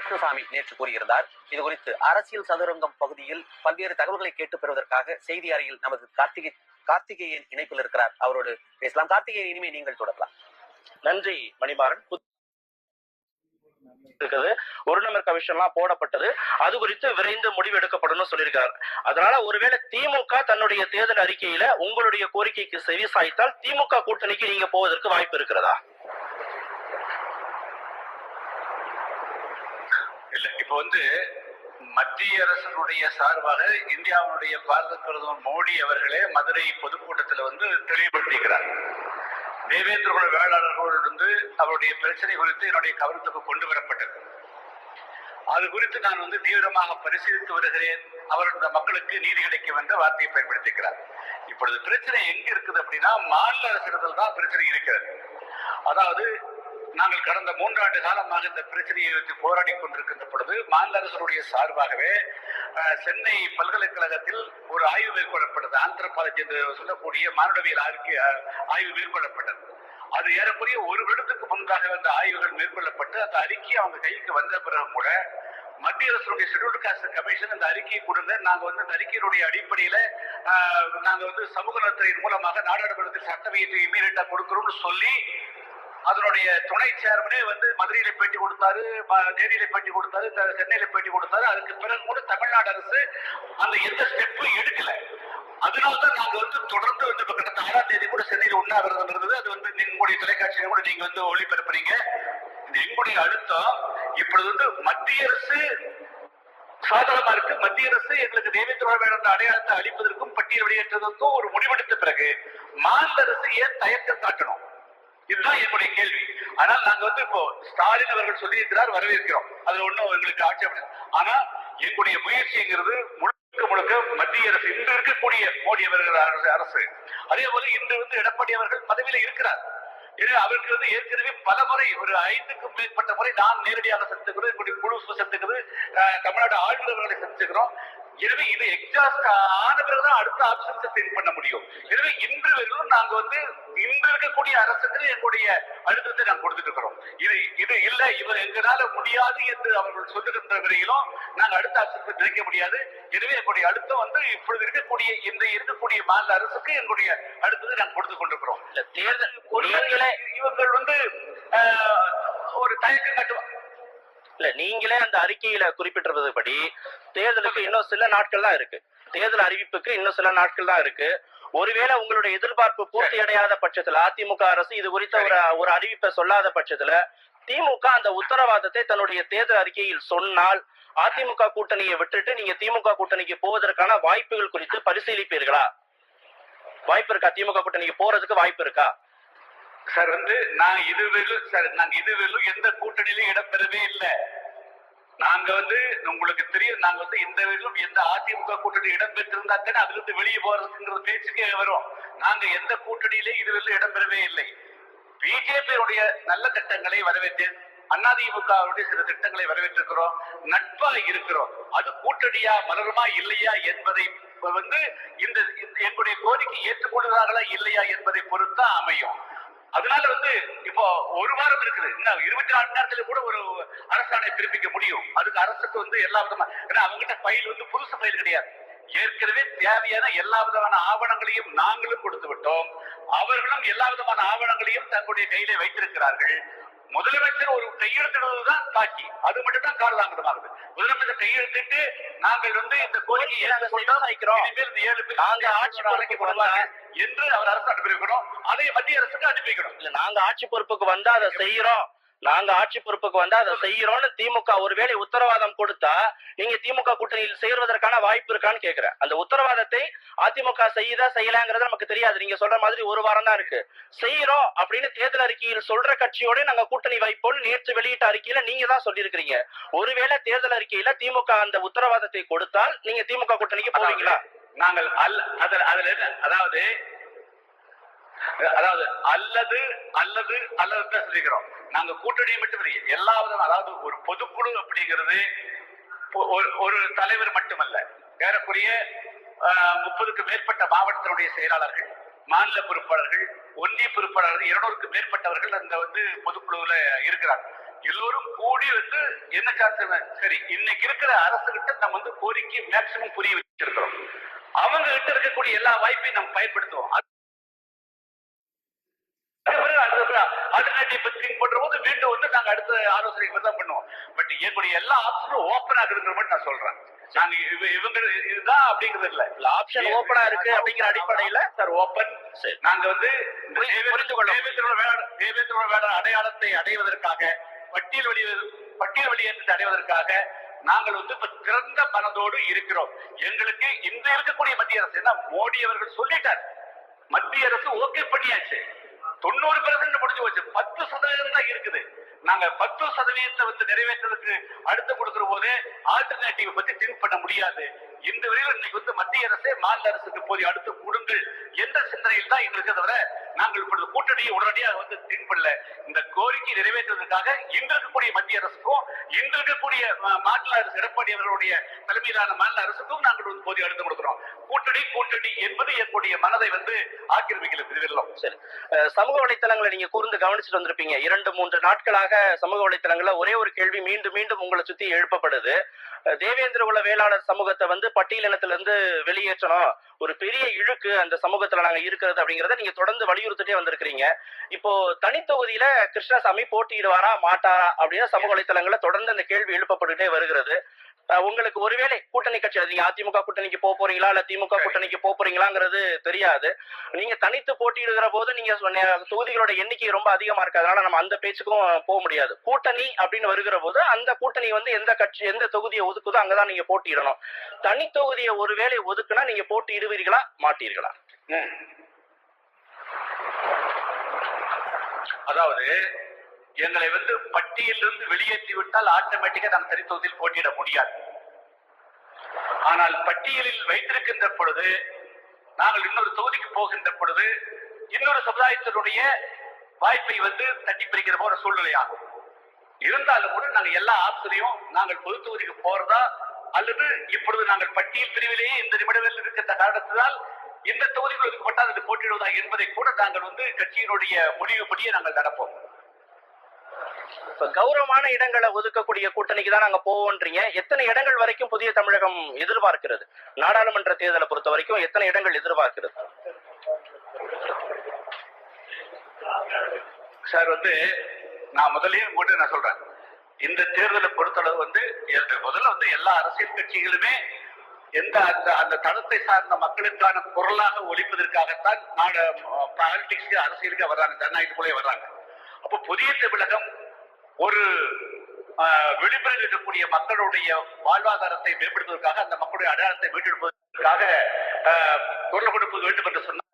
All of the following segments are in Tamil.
கிருஷ்ணசாமி நேற்று கூறியிருந்தார். இது குறித்து அரசியல் சதுரங்கம் பகுதியில் பல்வேறு தகவல்களை கேட்டு பெறுவதற்காக செய்தி அறையில் நமது கார்த்திகை கார்த்திகேயன் இணைப்பில் இருக்கிறார். அவரோடு பேசலாம். கார்த்திகேயன் இனிமே நீங்கள் தொடரலாம். நன்றி மணிமாறன். இருக்குது. ஒரு நம்பர் கமிஷன் எல்லாம் போடப்பட்டது. அது குறித்து விரைந்து முடிவு எடுக்கப்படும் சொல்லியிருக்காரு அதனால ஒருவேளை திமுக தன்னுடைய தேர்தல் அறிக்கையில உங்களுடைய கோரிக்கைக்கு செவி சாய்த்தால் திமுக கூட்டணிக்கு நீங்க போவதற்கு வாய்ப்பு இருக்கிறதா இல்ல இப்ப வந்து மத்திய அரசினுடைய சார்பாக இந்தியாவுடைய பாரத பிரதமர் மோடி அவர்களே மதுரை பொதுக்கூட்டத்தில் வந்து தெளிவுபடுத்திக்கிறார். தேவேந்திர குல வேளாளர்களிடந்து அவருடைய பிரச்சனை குறித்து என்னுடைய கவனத்துக்கு கொண்டு வரப்பட்டது. அது குறித்து நான் வந்து தீவிரமாக பரிசீலித்து வருகிறேன். அவருடைய மக்களுக்கு நீதி கிடைக்கும் என்ற வார்த்தையை பயன்படுத்திக்கிறார். இப்பொழுது பிரச்சனை எங்க இருக்குது அப்படின்னா மாநில அரசிடத்தில் தான் பிரச்சனை இருக்கிறது. அதாவது நாங்கள் கடந்த மூன்றாண்டு காலமாக இந்த பிரச்சனையை வைத்து போராடி கொண்டிருக்கின்ற பொழுது மாநில அரசுடைய சார்பாகவே சென்னை பல்கலைக்கழகத்தில் ஒரு ஆய்வு மேற்கொள்ளப்பட்டது. ஆந்திரபாலஜி என்று சொல்லக்கூடிய மானுடவியல் அறிக்கை ஆய்வு மேற்கொள்ளப்பட்டது. அது ஏறக்குறைய ஒரு வருடத்துக்கு முன்பாக அந்த ஆய்வுகள் மேற்கொள்ளப்பட்டு அந்த அறிக்கை அவங்க கைக்கு வந்த பிறகு கூட மத்திய அரசுடைய ஷெட்யூல்டு காஸ்ட் கமிஷன் இந்த அறிக்கையை கொடுங்க. நாங்கள் வந்து இந்த அறிக்கையினுடைய அடிப்படையில் நாங்கள் வந்து சமூக நலத்துறையின் மூலமாக நாடாளுமன்றத்தில் சட்டவியத்தை இமீடியட்டாக கொடுக்குறோம்னு சொல்லி அதனுடைய துணை சேர்மனே வந்து மதுரையில பேட்டி கொடுத்தாரு ம- தேனியில பேட்டி கொடுத்தாரு த- சென்னையில பேட்டி கொடுத்தாரு. அதுக்கு பிறகு கூட தமிழ்நாடு அரசு அந்த எந்த ஸ்டெப்பும் எடுக்கல. அதனால்தான் நாங்க வந்து தொடர்ந்து வந்து இப்ப கடந்த ஆறாம் தேதி கூட சென்னையில் உண்ணாவிரதம் இருந்தது. அது வந்து எங்களுடைய உங்களுடைய தொலைக்காட்சியில கூட நீங்க வந்து ஒளிபரப்புறீங்க எங்களுடைய அழுத்தம். இப்பொழுது வந்து மத்திய அரசு சாதகமா இருக்கு. மத்திய அரசு எங்களுக்கு தேவேந்திர என்ற அடையாளத்தை அளிப்பதற்கும் பட்டியல் வெளியேற்றதற்கும் ஒரு முடிவெடுத்த பிறகு மாநில அரசு ஏன் தயக்கம் காட்டணும்? இதுதான் என்னுடைய கேள்வி. ஆனால் நாங்க வந்து இப்போ ஸ்டாலின் அவர்கள் சொல்லியிருக்கிறார் வரவேற்கிறோம். அதுல ஒண்ணும் எங்களுக்கு ஆட்சேபம் ஆனா எங்களுடைய முயற்சிங்கிறது முழுக்க முழுக்க மத்திய அரசு இன்று இருக்கக்கூடிய மோடி அவர்கள் அரசு- அரசு. அதே போல இன்று வந்து எடப்பாடி அவர்கள் பதவியில இருக்கிறார். அவருக்கு வந்து ஏற்கனவே பல முறை ஒரு ஐந்துக்கும் மேற்பட்ட முறை நான் நேரடியாக சந்திக்கிறோம் என்னுடைய குழு சந்திக்கிறது தமிழ்நாடு ஆளுநர்களை சந்திக்கிறோம் எனவே இது எக்ஸாஸ்ட் ஆன பிறகுதான் அடுத்த ஆப்ஷன்ஸை திங்க் பண்ண முடியும். எனவே இன்று வரையிலும் நாங்க வந்து இன்று இருக்கக்கூடிய அரசுக்கு எங்களுடைய அழுத்தத்தை நாங்க கொடுத்துட்டு இருக்கிறோம். இது இது இல்ல இவர் எங்களால முடியாது என்று அவர்கள் சொல்லுகின்ற வரையிலும் நாங்க அடுத்த ஆப்ஷன்ஸை நினைக்க முடியாது. எனவே எங்களுடைய அழுத்தம் வந்து இப்பொழுது இருக்கக்கூடிய இந்த இருக்கக்கூடிய மாநில அரசுக்கு எங்களுடைய அழுத்தத்தை நாங்க கொடுத்து கொண்டிருக்கிறோம். இல்ல தேர்தல் நீங்களே இவர்கள் வந்து ஒரு தயக்கம் காட்டுவாங்க இல்ல நீங்களே அந்த அறிக்கையில குறிப்பிட்டிருப்பதுபடி தேர்தலுக்கு இன்னும் சில நாட்கள் தான் இருக்கு. தேர்தல் அறிவிப்புக்கு இன்னும் சில நாட்கள் தான் இருக்கு. ஒருவேளை உங்களுடைய எதிர்பார்ப்பு பூர்த்தி அடையாத பட்சத்துல அதிமுக அரசு இது குறித்த ஒரு ஒரு அறிவிப்பை சொல்லாத பட்சத்துல திமுக அந்த உத்தரவாதத்தை தன்னுடைய தேர்தல் அறிக்கையில் சொன்னால் அதிமுக கூட்டணியை விட்டுட்டு நீங்க திமுக கூட்டணிக்கு போவதற்கான வாய்ப்புகள் குறித்து பரிசீலிப்பீர்களா? வாய்ப்பு இருக்கா? திமுக கூட்டணிக்கு போறதுக்கு வாய்ப்பு இருக்கா? சார் வந்து நான் இதுவரையிலும் சார் நாங்க இதுவரையிலும் எந்த கூட்டணியிலும் இடம்பெறவே இல்லை. நாங்க வந்து உங்களுக்கு தெரியும் நாங்க வந்து இந்த வரையிலும் எந்த அதிமுக கூட்டணி இடம்பெற்றிருந்தா தானே அதுல இருந்து வெளியே போறதுங்கிற பேச்சுக்கே வரும். நாங்க எந்த கூட்டணியிலே இதுவரையிலும் இடம்பெறவே இல்லை. பிஜேபியுடைய நல்ல திட்டங்களை வரவேற்றேன் அதிமுகவுடைய சில திட்டங்களை வரவேற்றிருக்கிறோம். நட்பா இருக்கிறோம். அது கூட்டணியா மலருமா இல்லையா என்பதை வந்து இந்த இந்த- எங்களுடைய கோரிக்கை ஏற்றுக்கொள்கிறார்களா இல்லையா என்பதை பொறுத்தா அமையும். அதனால வந்து இப்போ ஒரு வாரம் இருக்குது. இன்னும் இருபத்தி நாலு நேரத்துல கூட ஒரு அரசாணை பிறப்பிக்க முடியும். அதுக்கு அரசுக்கு வந்து எல்லா விதமா ஏன்னா அவங்ககிட்ட ஃபைல் வந்து புதுசு ஃபைல் கிடையாது. ஏற்கனவே தேவையான எல்லா விதமான ஆவணங்களையும் நாங்களும் கொடுத்து விட்டோம். அவர்களும் எல்லா விதமான ஆவணங்களையும் தங்களுடைய கையிலே வைத்திருக்கிறார்கள். முதலமைச்சர் ஒரு கையெழுத்திடுவதுதான் பாக்கி அது மட்டும் தான் காலதாமதமாகுது முதலமைச்சர் கையெழுத்திட்டு நாங்கள் வந்து இந்த கோரிக்கையை. வைக்கிறோம். ஏழு பேர் நாங்க ஆட்சி பொறுப்புக்கு வந்தா- என்று அவர் அரசு அனுப்பியிருக்கணும். அதை மத்திய அரசுக்கு அனுப்பிக்கணும் இல்ல நாங்க ஆட்சி பொறுப்புக்கு வந்தா அதை செய்யறோம். நாங்க ஆட்சி பொறுப்புக்கு வந்தா அதை செய்யறோம்னு திமுக ஒருவேளை உத்தரவாதம் கொடுத்தா நீங்க திமுக கூட்டணியில் சேர்வதற்கான வாய்ப்பு இருக்கான்னு கேக்குறேன். அந்த உத்தரவாதத்தை அதிமுக செய்யுதா செய்யலாங்கிறது நமக்கு தெரியாது. நீங்க சொல்ற மாதிரி ஒரு வாரம் தான் இருக்கு. செய்யறோம் அப்படின்னு தேர்தல் அறிக்கையில் சொல்ற கட்சியோட நாங்க கூட்டணி வைப்போம்னு நேற்று வெளியிட்ட அறிக்கையில நீங்க தான் சொல்லியிருக்கிறீங்க. ஒருவேளை தேர்தல் அறிக்கையில திமுக அந்த உத்தரவாதத்தை கொடுத்தால் நீங்க திமுக கூட்டணிக்கு போவீங்களா? நாங்கள் அல் அதில் அதில் அதாவது அதாவது அல்லது அல்லது அல்லது தான் சொல்லிக்கிறோம். நாங்க கூட்டணி மட்டும் இல்லை எல்லா விதம் அதாவது ஒரு பொதுக்குழு அப்படிங்கிறது ஒரு- தலைவர் மட்டுமல்ல. ஏறக்குறைய முப்பதுக்கு மேற்பட்ட மாவட்டத்தினுடைய செயலாளர்கள் மாநில பொறுப்பாளர்கள் ஒன்றிய பொறுப்பாளர்கள் இருநூறுக்கு மேற்பட்டவர்கள் அந்த வந்து பொதுக்குழுவுல இருக்கிறார் எல்லோரும் கூடி வந்து என்ன காரணம் சரி இன்னைக்கு இருக்கிற அரசு கிட்ட நம்ம வந்து கோரிக்கை மேக்சிமம் புரிய வச்சிருக்கிறோம். அவங்க கிட்ட இருக்கக்கூடிய எல்லா வாய்ப்பையும் நம்ம பயன்படுத்துவோம். பத்தி திங்க் பண்ற போது மீண்டும் வந்து நாங்க அடுத்த ஆலோசனை தான் பண்ணுவோம். பட் எல்லா ஆப்ஷனும் ஓப்பன் மட்டும் நான் சொல்றேன். நாங்க இவ- இவங்க இதுதான் அப்படிங்கிறது இல்ல. ஆப்ஷன் ஓபனா இருக்கு அப்படிங்கிற அடிப்படையில சார். ஓப்பன். நாங்க வந்து புரிந்து- கொள்ள அடையாளத்தை அடைவதற்காக பட்டியல் வெளி பட்டியல் வெளியேற்றத்தை அடைவதற்காக நாங்கள் வந்து இப்ப திறந்த மனதோடு இருக்கிறோம். எங்களுக்கு இந்த இருக்கக்கூடிய மத்திய அரசு என்ன மோடி அவர்கள் சொல்லிட்டார். மத்திய அரசு ஓகே பண்ணியாச்சு. தொண்ணூறு பெர்சன்ட் முடிஞ்சு போச்சு. பத்து சதவீதம் தான் இருக்குது. நாங்க பத்து சதவீதத்தை வந்து நிறைவேற்றுறதுக்கு அடுத்து கொடுக்கிற போது ஆல்டர்னேட்டிவ் பத்தி திங்க் பண்ண முடியாது. இந்த வரையில் இன்னைக்கு வந்து மத்திய அரசே மாநில அரசுக்கு போய் அடுத்து கொடுங்கள் என்ற சிந்தனையில் தான் எங்களுக்கு தவிர நாங்கள் இப்பொழுது கூட்டணியை உடனடியாக வந்து திங்க் பண்ணல இந்த கோரிக்கை நிறைவேற்றுவதற்காக இன்று இருக்கக்கூடிய மத்திய அரசுக்கும் இன்று இருக்கக்கூடிய மாநில அரசு எடப்பாடி அவர்களுடைய தலைமையிலான மாநில அரசுக்கும் நாங்கள் வந்து போதிய அடுத்து கொடுக்கிறோம். கூட்டணி கூட்டணி என்பது என்னுடைய மனதை வந்து ஆக்கிரமிக்கல இதுவெல்லாம் சரி. சமூக வலைத்தளங்களை நீங்க கூர்ந்து கவனிச்சுட்டு வந்திருப்பீங்க. இரண்டு மூன்று நாட்களாக சமூக வலைத்தளங்கள்ல ஒரே ஒரு கேள்வி மீண்டும் மீண்டும் உங்களை சுத்தி எழுப்பப்படுது. தேவேந்திர குல வேளாளர் சமூகத்தை வந்து பட்டியலினத்திலிருந்து வெளியேற்றணும். ஒரு பெரிய இழுக்கு அந்த சமூகத்துல நாங்க இருக்கிறது அப்படிங்கறத நீங்க தொடர்ந்து வலியுறுத்திட்டே வந்திருக்கிறீங்க. இப்போ தனித்தொகுதியில கிருஷ்ணசாமி போட்டியிடுவாரா மாட்டாரா அப்படின்னு சமூக வலைத்தளங்கள்ல தொடர்ந்து அந்த கேள்வி எழுப்பப்பட்டுட்டே வருகிறது. உங்களுக்கு ஒருவேளை கூட்டணி கட்சி நீங்க அதிமுக கூட்டணிக்கு போக போறீங்களா? இல்ல திமுக கூட்டணிக்கு போக போறீங்களாங்கிறது தெரியாது. நீங்க தனித்து போட்டியிடுகிற போது நீங்க சொன்ன தொகுதிகளோட எண்ணிக்கை ரொம்ப அதிகமா இருக்கு அதனால நம்ம அந்த பேச்சுக்கும் போக முடியாது. கூட்டணி அப்படின்னு வருகிற போது அந்த கூட்டணி வந்து எந்த கட்சி எந்த தொகுதியை ஒதுக்குதோ அங்கதான் நீங்க போட்டியிடணும். தனி தொகுதியை ஒருவேளை ஒதுக்குனா நீங்க போட்டியிடுவீர்களா? மாட்டீர்களா. அதாவது எங்களை வந்து பட்டியலிருந்து வெளியேற்றி விட்டால் ஆட்டோமேட்டிக்கா நாம் தனி போட்டியிட முடியாது. ஆனால் பட்டியலில் வைத்திருக்கின்ற பொழுது நாங்கள் இன்னொரு தொகுதிக்கு போகின்ற பொழுது இன்னொரு சமுதாயத்தினுடைய வாய்ப்பை வந்து தட்டி பிரிக்கிற போற சூழ்நிலையாகும். இருந்தாலும் கூட நாங்கள் எல்லா ஆப்ஷனையும் நாங்கள் பொது தொகுதிக்கு போறதா அல்லது இப்பொழுது நாங்கள் பட்டியல் பிரிவிலேயே இந்த நிமிடங்களில் இருக்கின்ற காரணத்தினால் இந்த தொகுதிகள் ஒதுக்கப்பட்டால் அது போட்டியிடுவதா என்பதை கூட நாங்கள் வந்து கட்சியினுடைய முடிவுபடியே நாங்கள் நடப்போம். இப்ப கௌரவமான இடங்களை ஒதுக்கக்கூடிய கூட்டணிக்கு தான் நாங்க போவோன்றீங்க. எத்தனை இடங்கள் வரைக்கும் புதிய தமிழகம் எதிர்பார்க்கிறது? நாடாளுமன்ற தேர்தலை பொறுத்த வரைக்கும் எத்தனை இடங்கள் எதிர்பார்க்கிறது? சார் வந்து நான் முதல்லயே போட்டு நான் சொல்றேன். இந்த தேர்தலை பொறுத்தளவு வந்து முதல்ல வந்து எல்லா அரசியல் கட்சிகளுமே எந்த அந்த அந்த தளத்தை சார்ந்த மக்களுக்கான குரலாக ஒழிப்பதற்காகத்தான் நாட பாலிடிக்ஸ்க்கு அரசியலுக்கு வர்றாங்க. ஜனநாயகத்துக்குள்ளே வர்றாங்க. அப்போ புதிய தமிழகம் ஒரு ஆஹ், விளிம்பில் இருக்கக்கூடிய மக்களுடைய வாழ்வாதாரத்தை மேம்படுத்துவதற்காக அந்த மக்களுடைய அடையாளத்தை மீட்டெடுப்பதற்காக ஆஹ், குரல் கொடுக்க வேண்டும் என்று சொன்னால்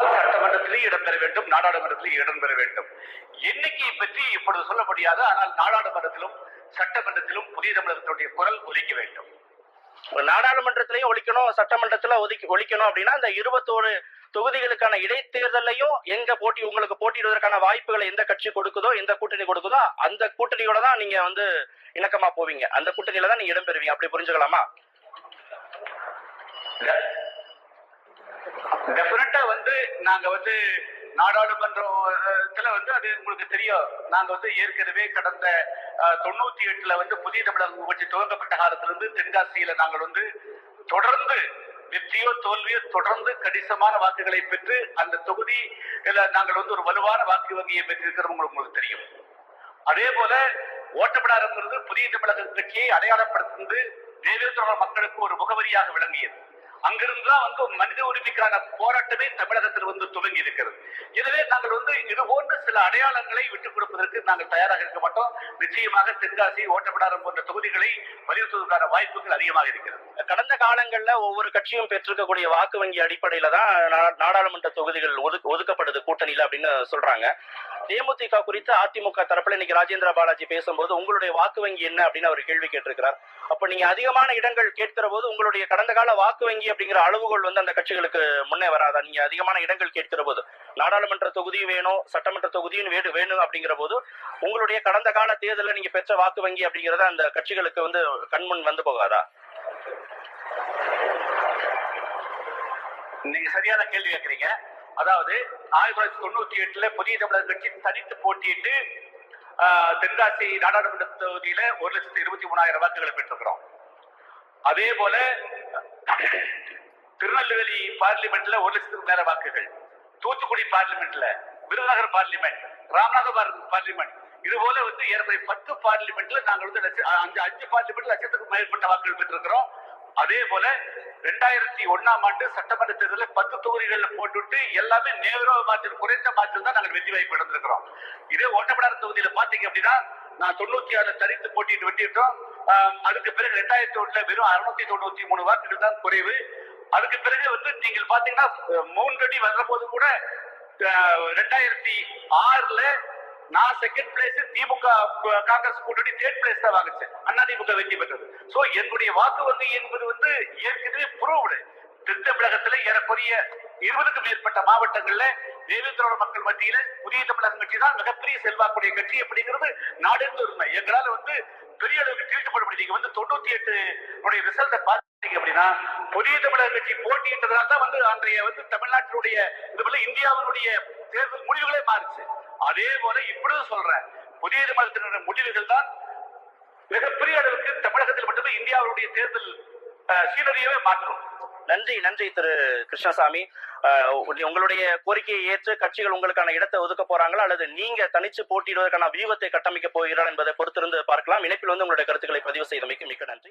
சட்டமன்றத்திலேயே இடம்பெற வேண்டும் நாடாளுமன்றத்திலேயே இடம்பெற வேண்டும். எண்ணிக்கையை பற்றி இப்பொழுது சொல்ல முடியாது ஆனால் நாடாளுமன்றத்திலும் சட்டமன்றத்திலும் புதிய தமிழகத்தினுடைய குரல் ஒலிக்க வேண்டும். நாடாளுமன்றத்திலையும் ஒழிக்கணும் சட்டமன்றத்துல ஒதுக்கி ஒழிக்கணும் அப்படின்னா அந்த இருபத்தோரு தொகுதிகளுக்கான இடைத்தேர்தலையும் எங்க போட்டி உங்களுக்கு போட்டியிடுவதற்கான வாய்ப்புகளை எந்த கட்சி கொடுக்குதோ எந்த கூட்டணி கொடுக்குதோ அந்த கூட்டணியோட தான் நீங்க வந்து இணக்கமா போவீங்க. அந்த கூட்டணியில தான் நீங்க இடம்பெறுவீங்க. அப்படி புரிஞ்சுக்கலாமா? டெஃபினட்டா வந்து நாங்க வந்து நாடாளுமன்றத்துல வந்து அது உங்களுக்கு தெரியும். நாங்க வந்து ஏற்கனவே கடந்த தொண்ணூத்தி எட்டுல வந்து புதிய தமிழகம் கட்சி துவங்கப்பட்ட காலத்திலிருந்து தென்காசியில நாங்கள் வந்து தொடர்ந்து வெற்றியோ தோல்வியோ தொடர்ந்து கணிசமான வாக்குகளை பெற்று அந்த தொகுதி நாங்கள் வந்து ஒரு வலுவான வாக்கு வங்கியை பெற்றிருக்கிறோம் உங்களுக்கு உங்களுக்கு தெரியும். அதே போல ஓட்டப்படாரங்கிறது புதிய தமிழக கட்சியை அடையாளப்படுத்துவது தேவேந்திர மக்களுக்கு ஒரு முகவரியாக விளங்கியது. அங்கிருந்துதான் வந்து மனித உரிமைக்கான போராட்டமே தமிழகத்தில் வந்து துவங்கி இருக்கிறது. எனவே நாங்கள் வந்து இது போன்ற சில அடையாளங்களை விட்டுக் கொடுப்பதற்கு நாங்கள் தயாராக இருக்க மாட்டோம். நிச்சயமாக தென்காசி ஓட்டப்படாரம் போன்ற தொகுதிகளை வலியுறுத்துவதற்கான வாய்ப்புகள் அதிகமாக இருக்கிறது. கடந்த காலங்களில் ஒவ்வொரு கட்சியும் பெற்றிருக்கக்கூடிய வாக்கு வங்கி அடிப்படையில தான் நாடாளுமன்ற தொகுதிகள் ஒதுக்கப்படுது கூட்டணியில் அப்படின்னு சொல்றாங்க. தேமுதிக குறித்து அதிமுக தரப்புல இன்னைக்கு ராஜேந்திர பாலாஜி பேசும்போது உங்களுடைய வாக்கு வங்கி என்ன அப்படின்னு அவர் கேள்வி கேட்டிருக்கிறார். அப்ப நீங்க அதிகமான இடங்கள் கேட்கிற போது உங்களுடைய கடந்த கால வாக்கு வங்கி அப்படிங்கிற அளவுகோல் வந்து அந்த கட்சிகளுக்கு முன்னே வராதா? நீங்க அதிகமான இடங்கள் கேட்கிற போது நாடாளுமன்ற தொகுதியும் வேணும் சட்டமன்ற தொகுதியும் வேணும் வேணும் அப்படிங்கிற போது உங்களுடைய கடந்த கால தேர்தலில் நீங்க பெற்ற வாக்கு வங்கி அப்படிங்கறத அந்த கட்சிகளுக்கு வந்து கண்முன் வந்து போகாதா? நீங்க சரியான கேள்வி கேட்கறீங்க. அதாவது ஆயிரத்தி தொள்ளாயிரத்தி தொண்ணூத்தி எட்டுல புதிய தமிழர் கட்சி தனித்து போட்டியிட்டு தென்காசி நாடாளுமன்ற தொகுதியில ஒரு லட்சத்தி இருபத்தி மூணாயிரம் வாக்குகளை பெற்றிருக்கிறோம். அதே போல திருநெல்வேலி பார்லிமெண்ட்ல ஒரு லட்சத்துக்கு மேல வாக்குகள். தூத்துக்குடி பார்லிமெண்ட்ல விருதுநகர் பார்லிமெண்ட் ராமநாதபுரம் பார்லிமெண்ட். இது போல வந்து ஏறக்குறைய பத்து பார்லிமெண்ட்ல நாங்கள் வந்து அஞ்சு அஞ்சு பார்லிமெண்ட் லட்சத்துக்கு மேற்பட்ட வாக்குகள் பெற்றிருக்கிறோம். அதே போல ரெண்டாயிரத்தி ஒன்னாம் ஆண்டு சட்டமன்ற தேர்தலில் பத்து தொகுதிகளில் போட்டுவிட்டு எல்லாமே நேரோ மாற்றல் குறைந்த மாற்றல் தான் நாங்கள் வெற்றி வாய்ப்பு இழந்திருக்கிறோம். இதே ஒட்டப்படாத தொகுதியில பாத்தீங்க அப்படின்னா நான் தொண்ணூத்தி ஆறுல தனித்து போட்டிட்டு வெட்டிட்டோம் அதுக்கு பிறகு ரெண்டாயிரத்தி ஒண்ணுல வெறும் அறுநூத்தி தொண்ணூத்தி மூணு வாக்குகள் தான் குறைவு. அதுக்கு பிறகு வந்து நீங்கள் பாத்தீங்கன்னா அஹ், மூன்று அடி வர்ற போது கூட ரெண்டாயிரத்தி ஆறுல நான் செகண்ட் பிளேஸ் திமுக காங்கிரஸ் கூட்டணி தேர்ட் பிளேஸ் தான் வாங்குச்சு அண்ணா திமுக வெற்றி பெற்றது சோ என்னுடைய வாக்கு வங்கி என்பது வந்து ஏற்கனவே புரோவுடு தென் தமிழகத்துல ஏறக்குறைய இருபதுக்கும் மேற்பட்ட மாவட்டங்கள்ல தேவேந்திரோட மக்கள் மத்தியில புதிய தமிழகம் கட்சி தான் மிகப்பெரிய செல்வாக்குடைய கட்சி அப்படிங்கிறது நாடெங்கும் உண்மை எங்களால வந்து பெரிய அளவுக்கு தீர்க்கப்பட முடியும் நீங்க வந்து தொண்ணூத்தி எட்டு ரிசல்ட்டை பார்த்தீங்க அப்படின்னா புதிய தமிழக கட்சி போட்டின்றதுனால தான் வந்து அன்றைய வந்து தமிழ்நாட்டினுடைய இது போல இந்தியாவினுடைய தேர்தல் முடிவுகளே மாறுச்சு. அதே போல இப்படியும் சொல்றேன். புதிய மதத்தினுடைய முடிவுகள் தான் மிகப்பெரிய அளவுக்கு தமிழகத்தில் மட்டுமே இந்தியாவுடைய தேர்தல் சீனரியவே மாற்றும். நன்றி நன்றி திரு கிருஷ்ணசாமி. உங்களுடைய கோரிக்கையை ஏற்று கட்சிகள் உங்களுக்கான இடத்தை ஒதுக்க போறாங்களா? அல்லது நீங்க தனிச்சு போட்டியிடுவதற்கான வியூகத்தை கட்டமைக்க போகிறார் என்பதை பொறுத்திருந்து பார்க்கலாம். இணைப்பில் வந்து உங்களுடைய கருத்துக்களை பதிவு செய்தமைக்கு மிக்க நன்றி.